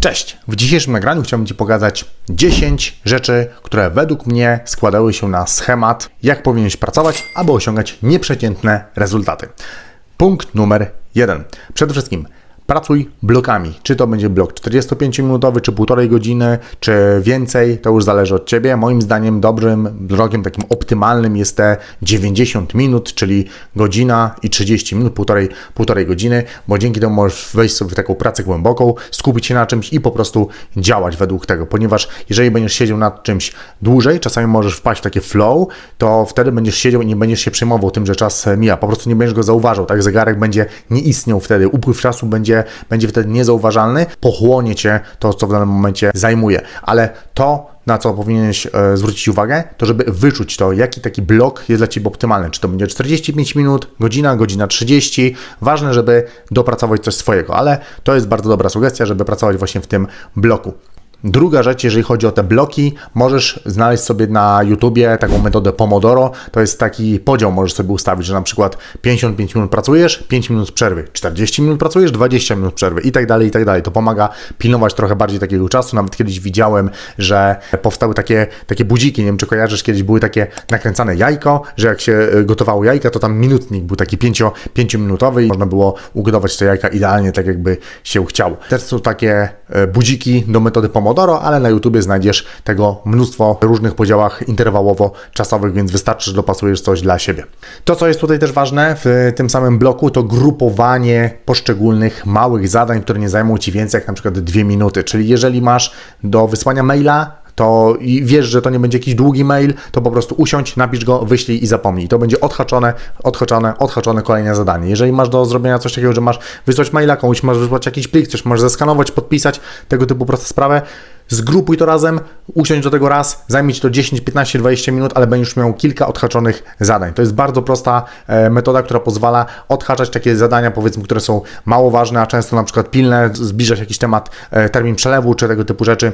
Cześć! W dzisiejszym nagraniu chciałbym Ci pokazać 10 rzeczy, które według mnie składały się na schemat, jak powinieneś pracować, aby osiągać nieprzeciętne rezultaty. Punkt numer 1. Przede wszystkim pracuj blokami. Czy to będzie blok 45-minutowy, czy półtorej godziny, czy więcej, to już zależy od Ciebie. Moim zdaniem dobrym blokiem, takim optymalnym jest te 90 minut, czyli godzina i 30 minut, półtorej, półtorej godziny, bo dzięki temu możesz wejść sobie w taką pracę głęboką, skupić się na czymś i po prostu działać według tego, ponieważ jeżeli będziesz siedział nad czymś dłużej, czasami możesz wpaść w takie flow, to wtedy będziesz siedział i nie będziesz się przejmował tym, że czas mija, po prostu nie będziesz go zauważał, tak? Zegarek będzie nie istniał wtedy, upływ czasu będzie, będzie wtedy niezauważalny, pochłonie Cię to, co w danym momencie zajmuje, ale to na co powinieneś e, zwrócić uwagę, to żeby wyczuć to, jaki taki blok jest dla Ciebie optymalny. Czy to będzie 45 minut, godzina, godzina 30. Ważne, żeby dopracować coś swojego, ale to jest bardzo dobra sugestia, żeby pracować właśnie w tym bloku. Druga rzecz, jeżeli chodzi o te bloki, możesz znaleźć sobie na YouTubie taką metodę Pomodoro. To jest taki podział, możesz sobie ustawić, że na przykład 55 minut pracujesz, 5 minut przerwy, 40 minut pracujesz, 20 minut przerwy i tak dalej, i tak dalej. To pomaga pilnować trochę bardziej takiego czasu. Nawet kiedyś widziałem, że powstały takie, takie budziki, nie wiem czy kojarzysz, kiedyś były takie nakręcane jajko, że jak się e, gotowało jajka, to tam minutnik był taki 5-minutowy i można było ugotować te jajka idealnie tak, jakby się chciało. Też są takie e, budziki do metody Pomodoro, Pomodoro, ale na YouTubie znajdziesz tego mnóstwo w różnych podziałach interwałowo-czasowych, więc wystarczy, że dopasujesz coś dla siebie. To, co jest tutaj też ważne w tym samym bloku, to grupowanie poszczególnych małych zadań, które nie zajmą Ci więcej jak na przykład dwie minuty. Czyli jeżeli masz do wysłania maila to i wiesz, że to nie będzie jakiś długi mail, to po prostu usiądź, napisz go, wyślij i zapomnij. To będzie odhaczone, odhaczone, odhaczone kolejne zadanie. Jeżeli masz do zrobienia coś takiego, że masz wysłać maila komuś, masz wysłać jakiś plik, coś masz zeskanować, podpisać, tego typu proste sprawy, zgrupuj to razem, usiądź do tego raz, zajmie to 10, 15, 20 minut, ale będziesz miał kilka odhaczonych zadań. To jest bardzo prosta e, metoda, która pozwala odhaczać takie zadania, powiedzmy, które są mało ważne, a często na przykład pilne, zbliżać jakiś temat, e, termin przelewu czy tego typu rzeczy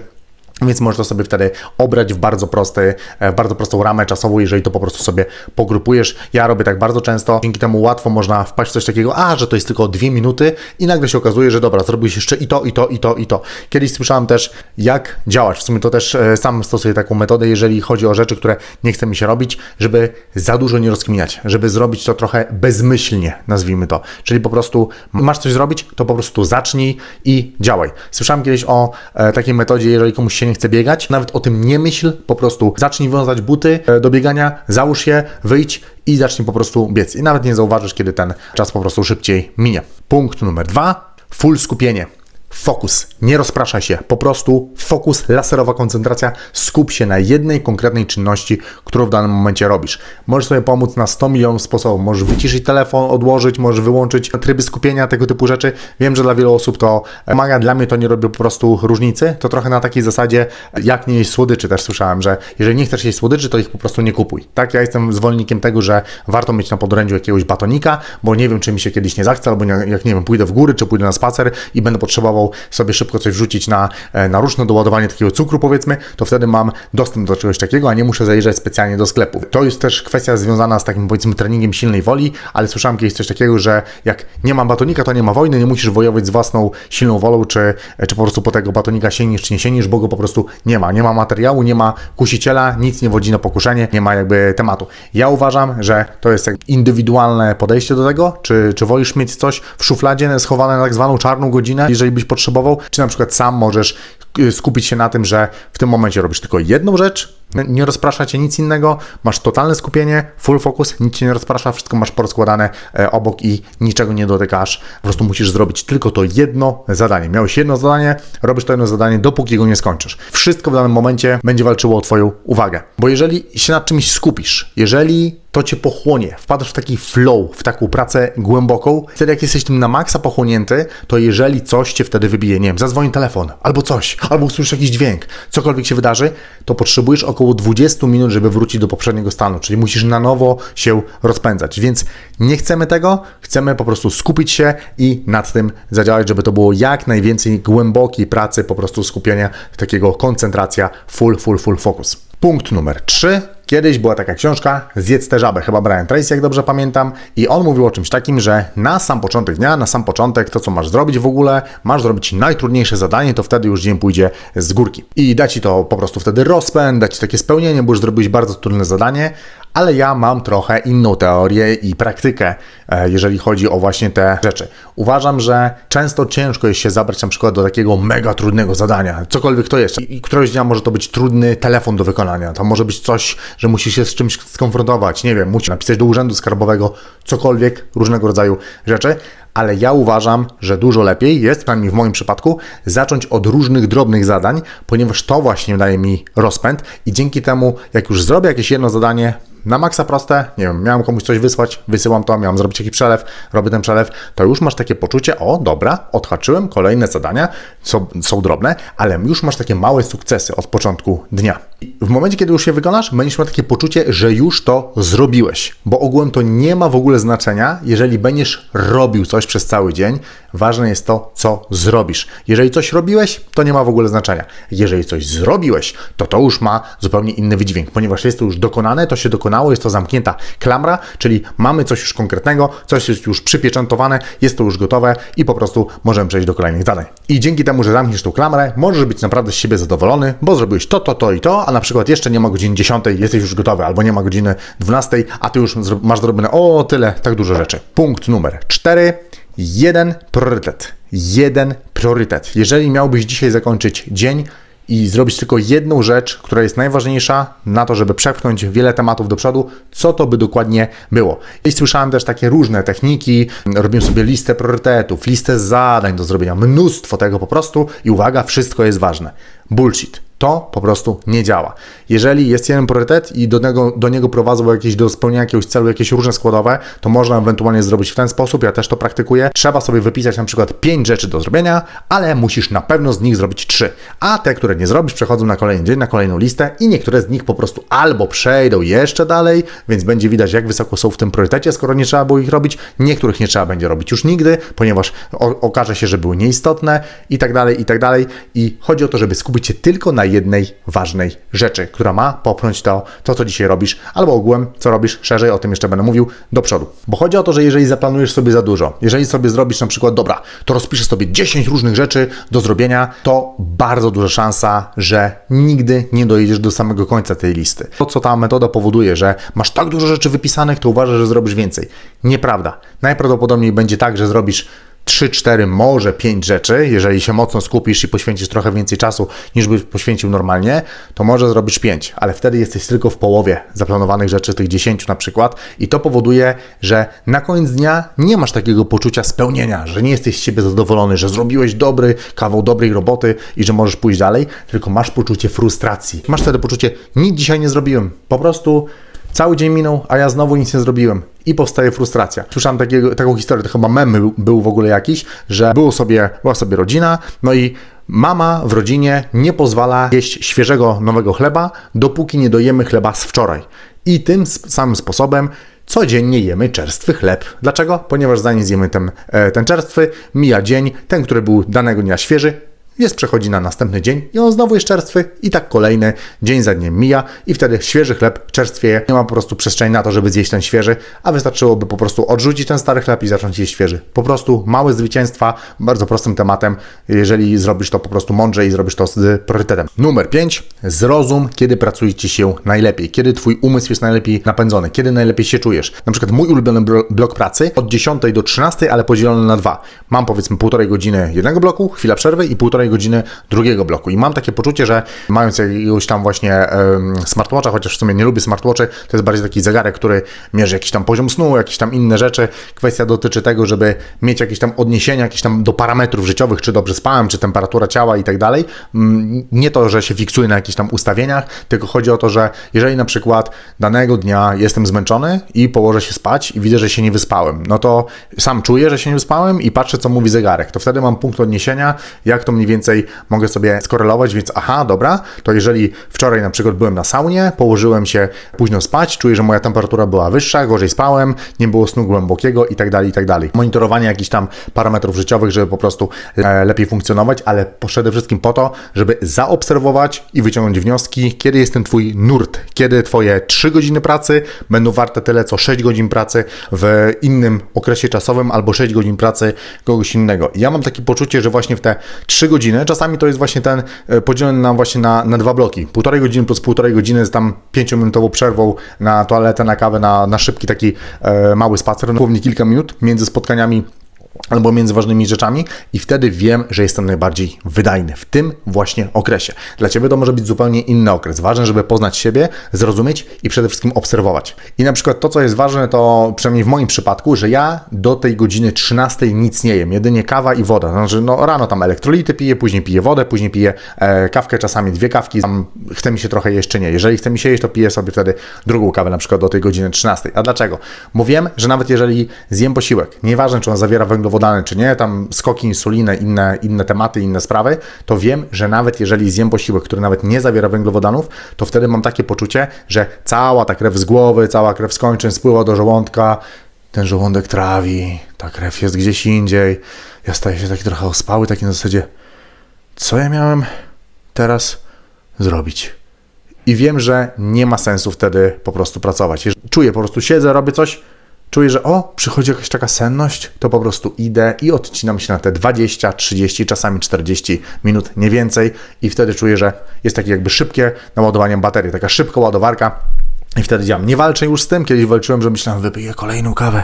więc można to sobie wtedy obrać w bardzo, prosty, w bardzo prostą ramę czasową, jeżeli to po prostu sobie pogrupujesz. Ja robię tak bardzo często, dzięki temu łatwo można wpaść w coś takiego, a że to jest tylko dwie minuty i nagle się okazuje, że dobra, zrobiłeś jeszcze i to, i to, i to, i to. Kiedyś słyszałem też, jak działać. W sumie to też e, sam stosuję taką metodę, jeżeli chodzi o rzeczy, które nie chce mi się robić, żeby za dużo nie rozkminiać, żeby zrobić to trochę bezmyślnie, nazwijmy to. Czyli po prostu masz coś zrobić, to po prostu zacznij i działaj. Słyszałem kiedyś o e, takiej metodzie, jeżeli komuś się nie chce biegać, nawet o tym nie myśl, po prostu zacznij wiązać buty e, do biegania, załóż je, wyjdź i zacznij po prostu biec. I nawet nie zauważysz, kiedy ten czas po prostu szybciej minie. Punkt numer dwa, full skupienie. Fokus, nie rozpraszaj się, po prostu fokus, laserowa koncentracja, skup się na jednej konkretnej czynności, którą w danym momencie robisz. Możesz sobie pomóc na 100 milionów sposobów, możesz wyciszyć telefon, odłożyć, możesz wyłączyć tryby skupienia, tego typu rzeczy. Wiem, że dla wielu osób to pomaga, dla mnie to nie robi po prostu różnicy, to trochę na takiej zasadzie, jak nie jeść słodyczy, też słyszałem, że jeżeli nie chcesz jeść słodyczy, to ich po prostu nie kupuj. Tak, ja jestem zwolennikiem tego, że warto mieć na podorędziu jakiegoś batonika, bo nie wiem, czy mi się kiedyś nie zachce, albo jak nie wiem, pójdę w góry, czy pójdę na spacer i będę potrzebował sobie szybko coś wrzucić na, e, na ruszne doładowanie takiego cukru powiedzmy, to wtedy mam dostęp do czegoś takiego, a nie muszę zajeżdżać specjalnie do sklepu. To jest też kwestia związana z takim powiedzmy treningiem silnej woli, ale słyszałem kiedyś coś takiego, że jak nie ma batonika, to nie ma wojny, nie musisz wojować z własną silną wolą, czy, czy po prostu po tego batonika sięgniesz, czy nie sięgniesz, bo go po prostu nie ma. Nie ma materiału, nie ma kusiciela, nic nie wodzi na pokuszenie, nie ma jakby tematu. Ja uważam, że to jest indywidualne podejście do tego, czy, czy wolisz mieć coś w szufladzie schowane na tak zwaną czarną godzinę, jeżeli byś potrzebował, czy na przykład sam możesz y, skupić się na tym, że w tym momencie robisz tylko jedną rzecz, nie rozprasza cię nic innego, masz totalne skupienie, full focus, nic cię nie rozprasza, wszystko masz porozkładane e, obok i niczego nie dotykasz. Po prostu musisz zrobić tylko to jedno zadanie. Miałeś jedno zadanie, robisz to jedno zadanie, dopóki go nie skończysz. Wszystko w danym momencie będzie walczyło o Twoją uwagę. Bo jeżeli się nad czymś skupisz, jeżeli to cię pochłonie, wpadasz w taki flow, w taką pracę głęboką, wtedy jak jesteś tym na maksa pochłonięty, to jeżeli coś cię wtedy wybije, nie wiem, zadzwoni telefon, albo coś, albo usłyszysz jakiś dźwięk, cokolwiek się wydarzy, to potrzebujesz około 20 minut, żeby wrócić do poprzedniego stanu, czyli musisz na nowo się rozpędzać, więc nie chcemy tego, chcemy po prostu skupić się i nad tym zadziałać, żeby to było jak najwięcej głębokiej pracy, po prostu skupienia, takiego koncentracja, full, full, full focus. Punkt numer 3 Kiedyś była taka książka Zjedz tę żabę, chyba Brian Tracy, jak dobrze pamiętam, i on mówił o czymś takim, że na sam początek dnia, na sam początek to, co masz zrobić w ogóle, masz zrobić najtrudniejsze zadanie, to wtedy już dzień pójdzie z górki. I da ci to po prostu wtedy rozpęd, da ci takie spełnienie, bo już zrobiłeś bardzo trudne zadanie, ale ja mam trochę inną teorię i praktykę, e, jeżeli chodzi o właśnie te rzeczy. Uważam, że często ciężko jest się zabrać na przykład do takiego mega trudnego zadania, cokolwiek to jest. I któregoś dnia może to być trudny telefon do wykonania, to może być coś, że musisz się z czymś skonfrontować, nie wiem, musisz napisać do urzędu skarbowego, cokolwiek, różnego rodzaju rzeczy, ale ja uważam, że dużo lepiej jest, przynajmniej w moim przypadku, zacząć od różnych drobnych zadań, ponieważ to właśnie daje mi rozpęd i dzięki temu, jak już zrobię jakieś jedno zadanie, na maksa proste, nie wiem, miałem komuś coś wysłać, wysyłam to, miałem zrobić jakiś przelew, robię ten przelew, to już masz takie poczucie, o dobra, odhaczyłem, kolejne zadania są, są drobne, ale już masz takie małe sukcesy od początku dnia. I w momencie, kiedy już je wykonasz, będziesz miał takie poczucie, że już to zrobiłeś, bo ogółem to nie ma w ogóle znaczenia, jeżeli będziesz robił coś przez cały dzień, ważne jest to, co zrobisz. Jeżeli coś robiłeś, to nie ma w ogóle znaczenia. Jeżeli coś zrobiłeś, to to już ma zupełnie inny wydźwięk, ponieważ jest to już dokonane, to się dokonało, jest to zamknięta klamra, czyli mamy coś już konkretnego, coś jest już przypieczętowane, jest to już gotowe i po prostu możemy przejść do kolejnych zadań. I dzięki temu, że zamkniesz tą klamrę, możesz być naprawdę z siebie zadowolony, bo zrobiłeś to, to, to i to, a na przykład jeszcze nie ma godziny 10, jesteś już gotowy, albo nie ma godziny 12, a ty już masz zrobione o tyle, tak dużo rzeczy. Punkt numer 4. Jeden priorytet. Jeden priorytet. Jeżeli miałbyś dzisiaj zakończyć dzień i zrobić tylko jedną rzecz, która jest najważniejsza na to, żeby przepchnąć wiele tematów do przodu, co to by dokładnie było. I słyszałem też takie różne techniki, robię sobie listę priorytetów, listę zadań do zrobienia, mnóstwo tego po prostu i uwaga, wszystko jest ważne. Bullshit. To po prostu nie działa. Jeżeli jest jeden priorytet i do niego, do niego prowadzą jakieś do spełnienia jakiegoś celu jakieś różne składowe, to można ewentualnie zrobić w ten sposób. Ja też to praktykuję. Trzeba sobie wypisać na przykład 5 rzeczy do zrobienia, ale musisz na pewno z nich zrobić 3. A te, które nie zrobisz, przechodzą na kolejny dzień, na kolejną listę i niektóre z nich po prostu albo przejdą jeszcze dalej, więc będzie widać, jak wysoko są w tym priorytecie, skoro nie trzeba było ich robić. Niektórych nie trzeba będzie robić już nigdy, ponieważ o, okaże się, że były nieistotne i tak dalej, i tak dalej. I chodzi o to, żeby skupić się tylko na jednej ważnej rzeczy, która ma popchnąć to, to, co dzisiaj robisz, albo ogółem, co robisz szerzej, o tym jeszcze będę mówił, do przodu. Bo chodzi o to, że jeżeli zaplanujesz sobie za dużo, jeżeli sobie zrobisz na przykład, dobra, to rozpiszesz sobie 10 różnych rzeczy do zrobienia, to bardzo duża szansa, że nigdy nie dojedziesz do samego końca tej listy. To, co ta metoda powoduje, że masz tak dużo rzeczy wypisanych, to uważasz, że zrobisz więcej. Nieprawda. Najprawdopodobniej będzie tak, że zrobisz 3, 4, może 5 rzeczy, jeżeli się mocno skupisz i poświęcisz trochę więcej czasu niż byś poświęcił normalnie, to może zrobisz 5, ale wtedy jesteś tylko w połowie zaplanowanych rzeczy, tych 10 na przykład. I to powoduje, że na koniec dnia nie masz takiego poczucia spełnienia, że nie jesteś z siebie zadowolony, że zrobiłeś dobry kawał dobrej roboty i że możesz pójść dalej, tylko masz poczucie frustracji. Masz wtedy poczucie, nic dzisiaj nie zrobiłem, po prostu Cały dzień minął, a ja znowu nic nie zrobiłem. I powstaje frustracja. Słyszałem takiego, taką historię, to chyba mem był, był w ogóle jakiś, że było sobie, była sobie rodzina, no i mama w rodzinie nie pozwala jeść świeżego nowego chleba, dopóki nie dojemy chleba z wczoraj. I tym samym sposobem codziennie jemy czerstwy chleb. Dlaczego? Ponieważ zanim zjemy ten, e, ten czerstwy, mija dzień, ten, który był danego dnia świeży, jest przechodzi na następny dzień i on znowu jest czerstwy i tak kolejny dzień za dniem mija i wtedy świeży chleb czerstwieje. Nie ma po prostu przestrzeni na to, żeby zjeść ten świeży, a wystarczyłoby po prostu odrzucić ten stary chleb i zacząć jeść świeży. Po prostu małe zwycięstwa, bardzo prostym tematem, jeżeli zrobisz to po prostu mądrze i zrobisz to z priorytetem. Numer 5. Zrozum, kiedy pracuje Ci się najlepiej, kiedy Twój umysł jest najlepiej napędzony, kiedy najlepiej się czujesz. Na przykład mój ulubiony blo- blok pracy od 10 do 13, ale podzielony na dwa. Mam powiedzmy półtorej godziny jednego bloku, chwila przerwy i półtorej godziny drugiego bloku. I mam takie poczucie, że mając jakiegoś tam właśnie smartwatcha, chociaż w sumie nie lubię smartwatchy, to jest bardziej taki zegarek, który mierzy jakiś tam poziom snu, jakieś tam inne rzeczy. Kwestia dotyczy tego, żeby mieć jakieś tam odniesienia, jakieś tam do parametrów życiowych, czy dobrze spałem, czy temperatura ciała i tak dalej. Mm, Nie to, że się fiksuję na jakichś tam ustawieniach, tylko chodzi o to, że jeżeli na przykład danego dnia jestem zmęczony i położę się spać i widzę, że się nie wyspałem, no to sam czuję, że się nie wyspałem i patrzę, co mówi zegarek. To wtedy mam punkt odniesienia, jak to mniej więcej więcej mogę sobie skorelować, więc aha, dobra, to jeżeli wczoraj na przykład byłem na saunie, położyłem się późno spać, czuję, że moja temperatura była wyższa, gorzej spałem, nie było snu głębokiego i tak dalej, i tak dalej. Monitorowanie jakichś tam parametrów życiowych, żeby po prostu e, lepiej funkcjonować, ale przede wszystkim po to, żeby zaobserwować i wyciągnąć wnioski, kiedy jest ten Twój nurt, kiedy Twoje 3 godziny pracy będą warte tyle, co 6 godzin pracy w innym okresie czasowym albo 6 godzin pracy kogoś innego. Ja mam takie poczucie, że właśnie w te 3 godziny, czasami to jest właśnie ten e, podzielony nam właśnie na, na dwa bloki. Półtorej godziny plus półtorej godziny z tam 5-minutową przerwą na toaletę, na kawę, na, na szybki taki e, mały spacer, dosłownie kilka minut między spotkaniami albo między ważnymi rzeczami i wtedy wiem, że jestem najbardziej wydajny w tym właśnie okresie. Dla Ciebie to może być zupełnie inny okres. Ważne, żeby poznać siebie, zrozumieć i przede wszystkim obserwować. I na przykład to, co jest ważne, to przynajmniej w moim przypadku, że ja do tej godziny 13 nic nie jem, jedynie kawa i woda. Znaczy, no rano tam elektrolity piję, później piję wodę, później piję e, kawkę, czasami dwie kawki, tam chce mi się trochę jeść czy nie. Jeżeli chce mi się jeść, to piję sobie wtedy drugą kawę na przykład do tej godziny 13. A dlaczego? Bo wiem, że nawet jeżeli zjem posiłek, nieważne czy on zawiera węglowodany, czy nie, tam skoki insuliny, inne, inne tematy, inne sprawy, to wiem, że nawet jeżeli zjem posiłek, który nawet nie zawiera węglowodanów, to wtedy mam takie poczucie, że cała ta krew z głowy, cała krew z spływa do żołądka, ten żołądek trawi, ta krew jest gdzieś indziej, ja staję się taki trochę ospały, taki na zasadzie, co ja miałem teraz zrobić? I wiem, że nie ma sensu wtedy po prostu pracować. Czuję, po prostu siedzę, robię coś, czuję, że o, przychodzi jakaś taka senność, to po prostu idę i odcinam się na te 20, 30, czasami 40 minut, nie więcej i wtedy czuję, że jest takie jakby szybkie naładowanie baterii, taka szybka ładowarka i wtedy działam. Nie walczę już z tym. Kiedyś walczyłem, że myślałem, wypiję kolejną kawę.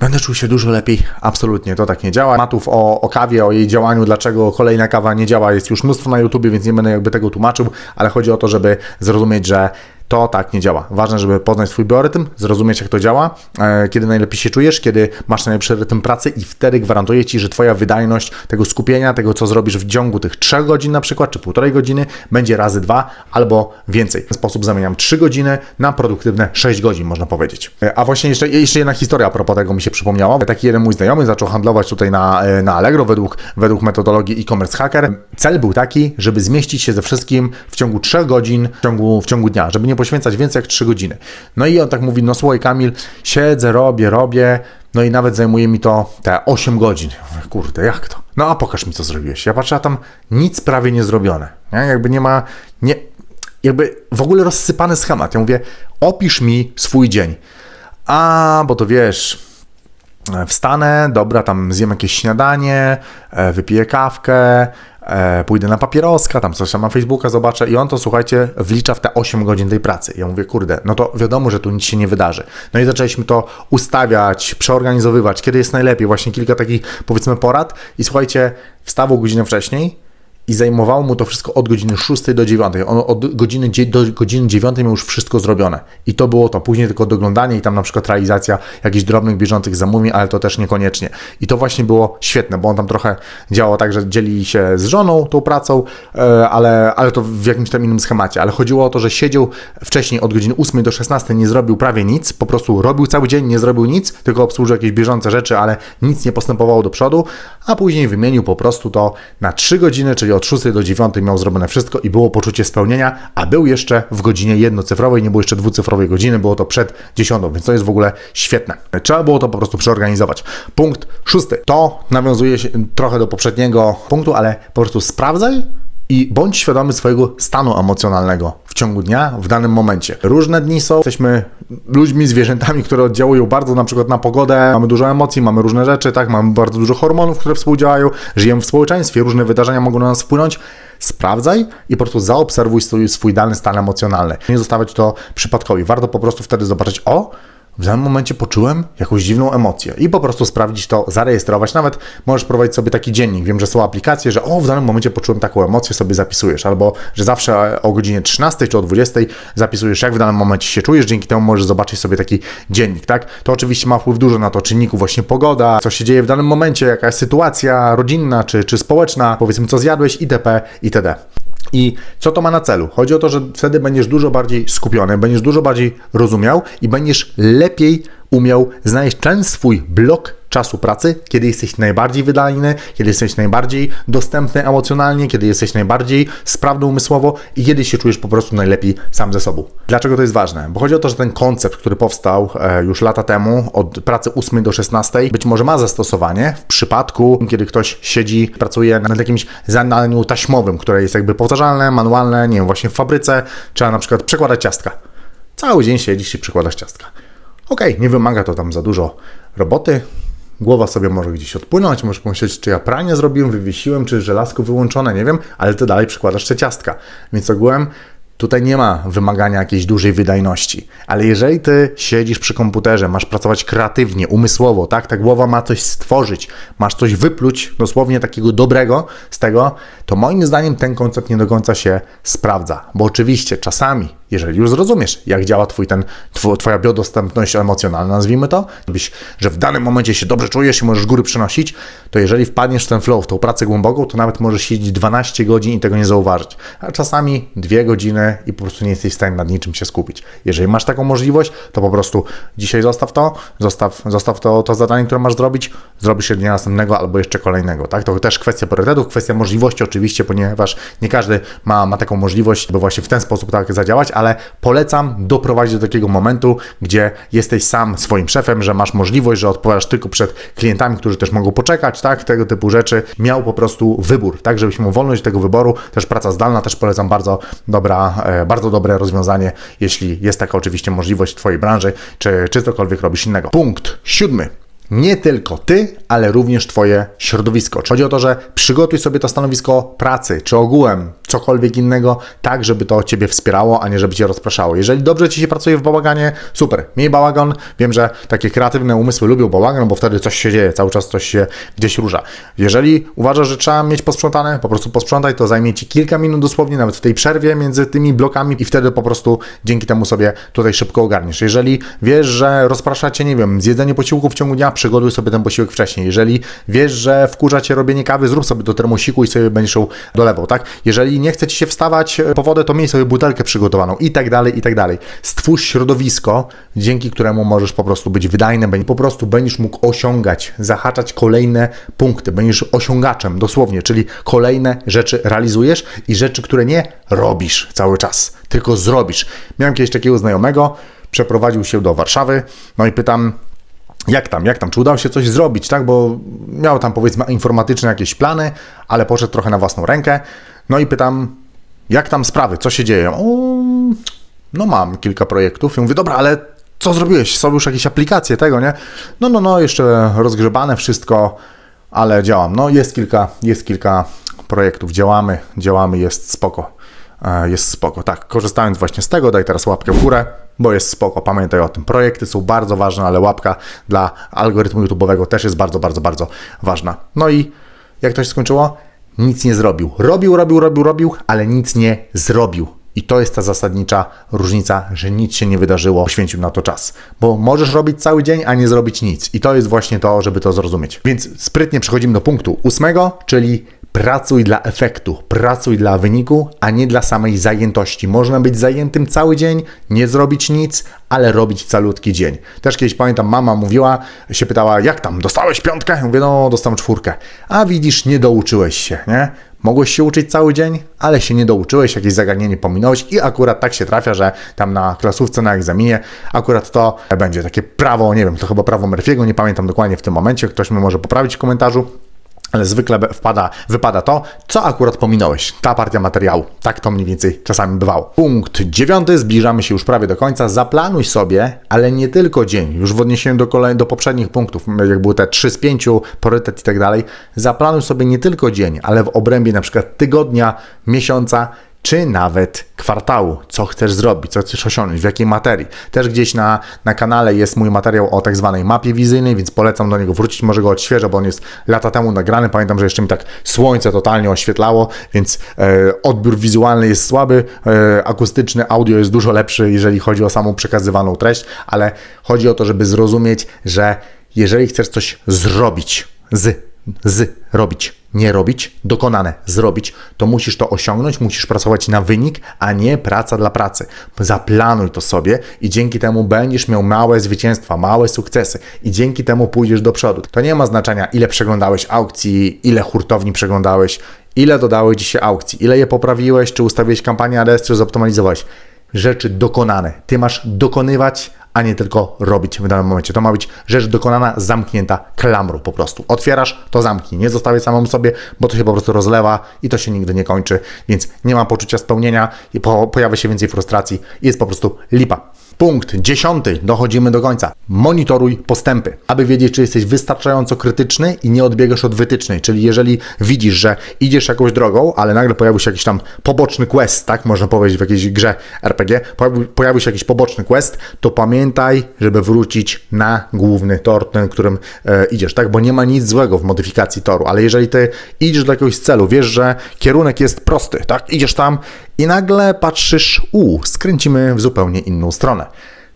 Będę czuł się dużo lepiej. Absolutnie, to tak nie działa. Matów o, o kawie, o jej działaniu, dlaczego kolejna kawa nie działa, jest już mnóstwo na YouTubie, więc nie będę jakby tego tłumaczył, ale chodzi o to, żeby zrozumieć, że to tak nie działa. Ważne, żeby poznać swój biorytm, zrozumieć jak to działa, e, kiedy najlepiej się czujesz, kiedy masz najlepszy rytm pracy i wtedy gwarantuję Ci, że Twoja wydajność tego skupienia, tego co zrobisz w ciągu tych 3 godzin na przykład, czy półtorej godziny, będzie razy dwa albo więcej. W ten sposób zamieniam 3 godziny na produktywne 6 godzin, można powiedzieć. E, a właśnie jeszcze, jeszcze jedna historia a propos tego mi się przypomniała. Taki jeden mój znajomy zaczął handlować tutaj na, e, na Allegro według, według metodologii e-commerce hacker. Cel był taki, żeby zmieścić się ze wszystkim w ciągu 3 godzin w ciągu, w ciągu dnia, żeby nie poświęcać więcej jak 3 godziny. No i on tak mówi, no słuchaj Kamil, siedzę, robię, robię, no i nawet zajmuje mi to te 8 godzin. Kurde, jak to? No a pokaż mi, co zrobiłeś. Ja patrzę, a tam nic prawie nie zrobione. Nie? Jakby nie ma, nie, jakby w ogóle rozsypany schemat. Ja mówię, opisz mi swój dzień. A, bo to wiesz, wstanę, dobra, tam zjem jakieś śniadanie, e, wypiję kawkę, e, pójdę na papieroska, tam coś tam na Facebooka zobaczę i on to, słuchajcie, wlicza w te 8 godzin tej pracy. Ja mówię, kurde, no to wiadomo, że tu nic się nie wydarzy. No i zaczęliśmy to ustawiać, przeorganizowywać, kiedy jest najlepiej, właśnie kilka takich, powiedzmy, porad i słuchajcie, wstawał godzinę wcześniej, i zajmowało mu to wszystko od godziny 6 do 9. On od godziny do godziny 9 miał już wszystko zrobione. I to było to. Później tylko doglądanie i tam na przykład realizacja jakichś drobnych, bieżących zamówień, ale to też niekoniecznie. I to właśnie było świetne, bo on tam trochę działał tak, że dzieli się z żoną tą pracą, e, ale, ale to w jakimś tam innym schemacie. Ale chodziło o to, że siedział wcześniej od godziny 8 do 16, nie zrobił prawie nic, po prostu robił cały dzień, nie zrobił nic, tylko obsłużył jakieś bieżące rzeczy, ale nic nie postępowało do przodu, a później wymienił po prostu to na 3 godziny, czyli od 6 do 9 miał zrobione wszystko i było poczucie spełnienia, a był jeszcze w godzinie jednocyfrowej, nie było jeszcze dwucyfrowej godziny, było to przed 10, więc to jest w ogóle świetne. Trzeba było to po prostu przeorganizować. Punkt szósty. To nawiązuje się trochę do poprzedniego punktu, ale po prostu sprawdzaj, i bądź świadomy swojego stanu emocjonalnego w ciągu dnia, w danym momencie. Różne dni są, jesteśmy ludźmi, zwierzętami, które oddziałują bardzo na przykład na pogodę, mamy dużo emocji, mamy różne rzeczy, tak, mamy bardzo dużo hormonów, które współdziałają, żyjemy w społeczeństwie, różne wydarzenia mogą na nas wpłynąć. Sprawdzaj i po prostu zaobserwuj swój, swój dany stan emocjonalny. Nie zostawiać to przypadkowi. Warto po prostu wtedy zobaczyć, o, w danym momencie poczułem jakąś dziwną emocję i po prostu sprawdzić to, zarejestrować. Nawet możesz prowadzić sobie taki dziennik. Wiem, że są aplikacje, że o, w danym momencie poczułem taką emocję, sobie zapisujesz, albo że zawsze o godzinie 13 czy o 20 zapisujesz, jak w danym momencie się czujesz. Dzięki temu możesz zobaczyć sobie taki dziennik, tak? To oczywiście ma wpływ dużo na to czynników, właśnie pogoda, co się dzieje w danym momencie, jaka jest sytuacja rodzinna czy, czy społeczna, powiedzmy, co zjadłeś, itp. itd. I co to ma na celu? Chodzi o to, że wtedy będziesz dużo bardziej skupiony, będziesz dużo bardziej rozumiał i będziesz lepiej umiał znaleźć ten swój blok czasu pracy, kiedy jesteś najbardziej wydajny, kiedy jesteś najbardziej dostępny emocjonalnie, kiedy jesteś najbardziej sprawny umysłowo i kiedy się czujesz po prostu najlepiej sam ze sobą. Dlaczego to jest ważne? Bo chodzi o to, że ten koncept, który powstał e, już lata temu, od pracy 8 do 16, być może ma zastosowanie w przypadku, kiedy ktoś siedzi, pracuje nad jakimś zadaniu taśmowym, które jest jakby powtarzalne, manualne, nie wiem, właśnie w fabryce, trzeba na przykład przekładać ciastka. Cały dzień siedzisz i przykładasz ciastka. Okej, nie wymaga to tam za dużo roboty. Głowa sobie może gdzieś odpłynąć, możesz pomyśleć, czy ja pranie zrobiłem, wywiesiłem, czy żelazko wyłączone, nie wiem, ale ty dalej przykładasz te ciastka. Więc ogółem Tutaj nie ma wymagania jakiejś dużej wydajności, ale jeżeli ty siedzisz przy komputerze, masz pracować kreatywnie, umysłowo, tak, ta głowa ma coś stworzyć, masz coś wypluć dosłownie takiego dobrego z tego, to moim zdaniem ten koncept nie do końca się sprawdza, bo oczywiście czasami, jeżeli już zrozumiesz, jak działa twój ten, tw- twoja biodostępność emocjonalna, nazwijmy to, byś, że w danym momencie się dobrze czujesz i możesz góry przenosić, to jeżeli wpadniesz w ten flow, w tą pracę głęboką, to nawet możesz siedzieć 12 godzin i tego nie zauważyć, a czasami 2 godziny i po prostu nie jesteś w stanie nad niczym się skupić. Jeżeli masz taką możliwość, to po prostu dzisiaj zostaw to, zostaw, zostaw to, to zadanie, które masz zrobić, zrobisz je dnia następnego albo jeszcze kolejnego, tak? To też kwestia priorytetów, kwestia możliwości oczywiście, ponieważ nie każdy ma, ma taką możliwość, by właśnie w ten sposób tak zadziałać, ale polecam doprowadzić do takiego momentu, gdzie jesteś sam swoim szefem, że masz możliwość, że odpowiadasz tylko przed klientami, którzy też mogą poczekać, tak? Tego typu rzeczy. Miał po prostu wybór, tak? Żebyś miał wolność tego wyboru. Też praca zdalna, też polecam bardzo dobra, e, bardzo dobre rozwiązanie, jeśli jest taka oczywiście możliwość w Twojej branży, czy, czy cokolwiek robisz innego. Punkt siódmy. Nie tylko ty, ale również twoje środowisko. Chodzi o to, że przygotuj sobie to stanowisko pracy, czy ogółem cokolwiek innego, tak, żeby to ciebie wspierało, a nie żeby cię rozpraszało. Jeżeli dobrze ci się pracuje w bałaganie, super, miej bałagan. Wiem, że takie kreatywne umysły lubią bałagan, bo wtedy coś się dzieje, cały czas coś się gdzieś rusza. Jeżeli uważasz, że trzeba mieć posprzątane, po prostu posprzątaj, to zajmie ci kilka minut dosłownie, nawet w tej przerwie między tymi blokami i wtedy po prostu dzięki temu sobie tutaj szybko ogarniesz. Jeżeli wiesz, że rozprasza cię, nie wiem, zjedzenie posiłku w ciągu dnia, przygotuj sobie ten posiłek wcześniej. Jeżeli wiesz, że wkurza cię robienie kawy, zrób sobie do termosiku i sobie będziesz ją dolewał, tak? Jeżeli nie chce ci się wstawać po wodę, to miej sobie butelkę przygotowaną i tak dalej, i tak dalej. Stwórz środowisko, dzięki któremu możesz po prostu być wydajny, po prostu będziesz mógł osiągać, zahaczać kolejne punkty, będziesz osiągaczem dosłownie, czyli kolejne rzeczy realizujesz i rzeczy, które nie robisz cały czas, tylko zrobisz. Miałem kiedyś takiego znajomego, przeprowadził się do Warszawy, no i pytam, jak tam, jak tam, czy udało się coś zrobić, tak, bo miał tam powiedzmy informatyczne jakieś plany, ale poszedł trochę na własną rękę, no i pytam, jak tam sprawy, co się dzieje? O, no mam kilka projektów i mówię, dobra, ale co zrobiłeś? Są już jakieś aplikacje tego, nie? No, no, no, jeszcze rozgrzebane wszystko, ale działam. No jest kilka, jest kilka projektów, działamy, działamy, jest spoko. E, Jest spoko. Tak, korzystając właśnie z tego, daj teraz łapkę w górę, bo jest spoko. Pamiętaj o tym. Projekty są bardzo ważne, ale łapka dla algorytmu YouTube'owego też jest bardzo, bardzo, bardzo ważna. No i jak to się skończyło? Nic nie zrobił. Robił, robił, robił, robił, ale nic nie zrobił. I to jest ta zasadnicza różnica, że nic się nie wydarzyło, poświęcił na to czas. Bo możesz robić cały dzień, a nie zrobić nic. I to jest właśnie to, żeby to zrozumieć. Więc sprytnie przechodzimy do punktu ósmego, czyli pracuj dla efektu, pracuj dla wyniku, a nie dla samej zajętości. Można być zajętym cały dzień, nie zrobić nic, ale robić calutki dzień. Też kiedyś pamiętam, mama mówiła, się pytała, jak tam, dostałeś piątkę? Mówię, no, dostałem czwórkę. A widzisz, nie douczyłeś się, nie? Mogłeś się uczyć cały dzień, ale się nie douczyłeś, jakieś zagadnienie pominąłeś i akurat tak się trafia, że tam na klasówce, na egzaminie akurat to będzie takie prawo, nie wiem, to chyba prawo Murphy'ego, nie pamiętam dokładnie w tym momencie, ktoś mnie może poprawić w komentarzu, ale zwykle wpada, wypada to, co akurat pominąłeś. Ta partia materiału. Tak to mniej więcej czasami bywało. Punkt dziewiąty, zbliżamy się już prawie do końca. Zaplanuj sobie, ale nie tylko dzień. Już w odniesieniu do, kolej, do poprzednich punktów, jak były te 3 z 5, priorytet i tak dalej. Zaplanuj sobie nie tylko dzień, ale w obrębie na przykład tygodnia, miesiąca, czy nawet kwartału, co chcesz zrobić, co chcesz osiągnąć, w jakiej materii. Też gdzieś na, na kanale jest mój materiał o tak zwanej mapie wizyjnej, więc polecam do niego wrócić, może go odświeżę, bo on jest lata temu nagrany. Pamiętam, że jeszcze mi tak słońce totalnie oświetlało, więc e, odbiór wizualny jest słaby, e, akustyczny, audio jest dużo lepszy, jeżeli chodzi o samą przekazywaną treść, ale chodzi o to, żeby zrozumieć, że jeżeli chcesz coś zrobić z zrobić, nie robić, dokonane zrobić, to musisz to osiągnąć, musisz pracować na wynik, a nie praca dla pracy. Zaplanuj to sobie i dzięki temu będziesz miał małe zwycięstwa, małe sukcesy i dzięki temu pójdziesz do przodu. To nie ma znaczenia, ile przeglądałeś aukcji, ile hurtowni przeglądałeś, ile dodałeś dzisiaj aukcji, ile je poprawiłeś, czy ustawiłeś kampanię ADS, czy zoptymalizowałeś. Rzeczy dokonane. Ty masz dokonywać, a nie tylko robić w danym momencie. To ma być rzecz dokonana, zamknięta klamrą po prostu. Otwierasz, to zamknij. Nie zostawię samemu sobie, bo to się po prostu rozlewa i to się nigdy nie kończy, więc nie ma poczucia spełnienia i po, pojawia się więcej frustracji i jest po prostu lipa. Punkt dziesiąty, dochodzimy do końca. Monitoruj postępy, aby wiedzieć, czy jesteś wystarczająco krytyczny i nie odbiegasz od wytycznej. Czyli jeżeli widzisz, że idziesz jakąś drogą, ale nagle pojawił się jakiś tam poboczny quest, tak można powiedzieć w jakiejś grze RPG, pojawił, się jakiś poboczny quest, to pamiętaj, żeby wrócić na główny tor, ten, którym e, idziesz, tak? Bo nie ma nic złego w modyfikacji toru, ale jeżeli ty idziesz do jakiegoś celu, wiesz, że kierunek jest prosty, tak? Idziesz tam i nagle patrzysz, u, skręcimy w zupełnie inną stronę.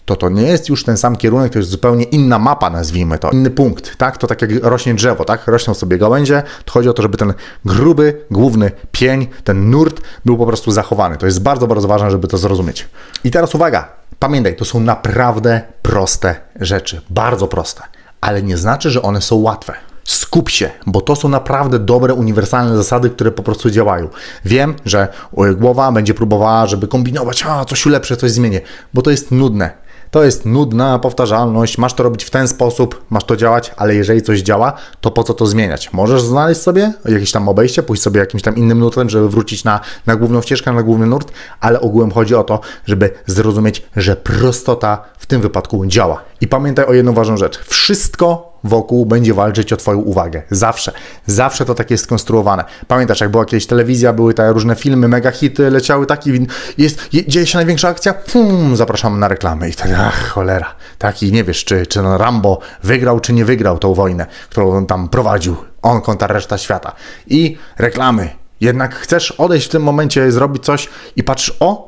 To to nie jest już ten sam kierunek, to jest zupełnie inna mapa, nazwijmy to, inny punkt, tak? To tak jak rośnie drzewo, tak? Rośną sobie gałęzie, to chodzi o to, żeby ten gruby, główny pień, ten nurt był po prostu zachowany. To jest bardzo, bardzo ważne, żeby to zrozumieć. I teraz uwaga, pamiętaj, to są naprawdę proste rzeczy, bardzo proste, ale nie znaczy, że one są łatwe. Skup się, bo to są naprawdę dobre, uniwersalne zasady, które po prostu działają. Wiem, że e, głowa będzie próbowała, żeby kombinować, a coś ulepszę, coś zmienię, bo to jest nudne. To jest nudna powtarzalność, masz to robić w ten sposób, masz to działać, ale jeżeli coś działa, to po co to zmieniać? Możesz znaleźć sobie jakieś tam obejście, pójść sobie jakimś tam innym nurtem, żeby wrócić na, na główną ścieżkę, na główny nurt, ale ogółem chodzi o to, żeby zrozumieć, że prostota w tym wypadku działa. I pamiętaj o jedną ważną rzecz. Wszystko wokół będzie walczyć o Twoją uwagę. Zawsze. Zawsze to tak jest skonstruowane. Pamiętasz, jak była kiedyś telewizja, były te różne filmy, mega hity, leciały taki, jest, je, dzieje się największa akcja, pum, zapraszamy na reklamę i wtedy, ach, cholera, taki, nie wiesz, czy, czy Rambo wygrał, czy nie wygrał tą wojnę, którą on tam prowadził, on kontra reszta świata. I reklamy. Jednak chcesz odejść w tym momencie, zrobić coś i patrzysz, o,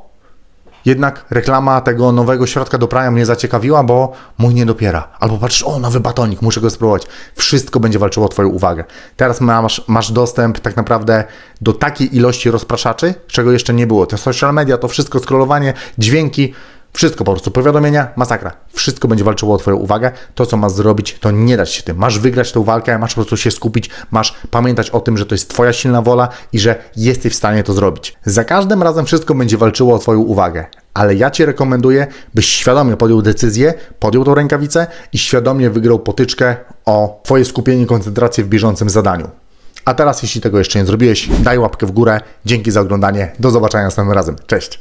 jednak reklama tego nowego środka do prania mnie zaciekawiła, bo mój nie dopiera. Albo patrzysz, o, nowy batonik, muszę go spróbować. Wszystko będzie walczyło o Twoją uwagę. Teraz masz, masz dostęp tak naprawdę do takiej ilości rozpraszaczy, czego jeszcze nie było. Te social media, to wszystko, scrollowanie, dźwięki, wszystko po prostu, powiadomienia, masakra. Wszystko będzie walczyło o Twoją uwagę. To, co masz zrobić, to nie dać się tym. Masz wygrać tę walkę, masz po prostu się skupić, masz pamiętać o tym, że to jest Twoja silna wola i że jesteś w stanie to zrobić. Za każdym razem wszystko będzie walczyło o Twoją uwagę. Ale ja Ci rekomenduję, byś świadomie podjął decyzję, podjął tą rękawicę i świadomie wygrał potyczkę o Twoje skupienie i koncentrację w bieżącym zadaniu. A teraz, jeśli tego jeszcze nie zrobiłeś, daj łapkę w górę. Dzięki za oglądanie. Do zobaczenia następnym razem. Cześć!